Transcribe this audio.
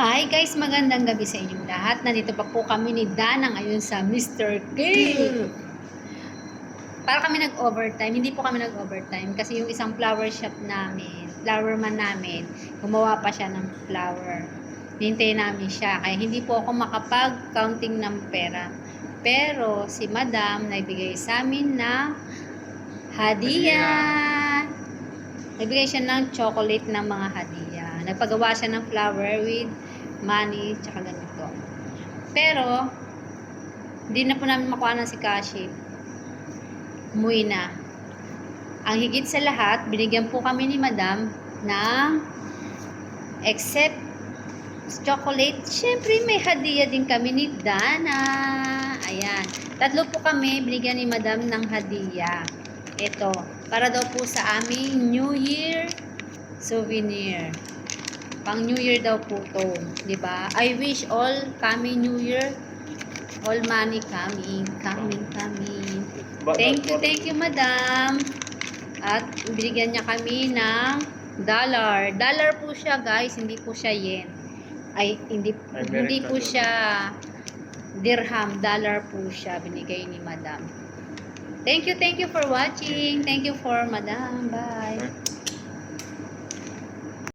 Hi guys, magandang gabi sa inyong lahat. Nandito pa po kami ni Dana ngayon sa Mr. K. Para kami nag-overtime. Hindi po kami nag-overtime kasi yung isang flower shop namin, flower man namin, gumawa pa siya ng flower. Hintayin namin siya. Kaya hindi po ako makapag-counting ng pera. Pero si Madam nagbigay sa amin na hadiah. Nagbigay siya ng chocolate ng mga hadiah. Nagpagawa siya ng flower with money tsaka ganito. Pero, hindi na po namin makuha ng si Kashi. Umuwi na. Ang higit sa lahat, binigyan po kami ni Madam ng except chocolate. Siyempre, may hadiah din kami ni Dana. Ayan. Tatlo po kami binigyan ni Madam ng hadiah. Ito, para daw po sa aming New Year souvenir. Pang New Year daw po to, 'di ba? I wish all coming New Year all money coming, coming, coming. Thank you, thank you, madam. At binigyan niya kami ng dollar. Dollar po siya, guys, hindi po siya yen. Ay, hindi American hindi po siya dirham, dollar po siya binigay ni madam. Thank you, thank you for watching. Thank you for madam. Bye.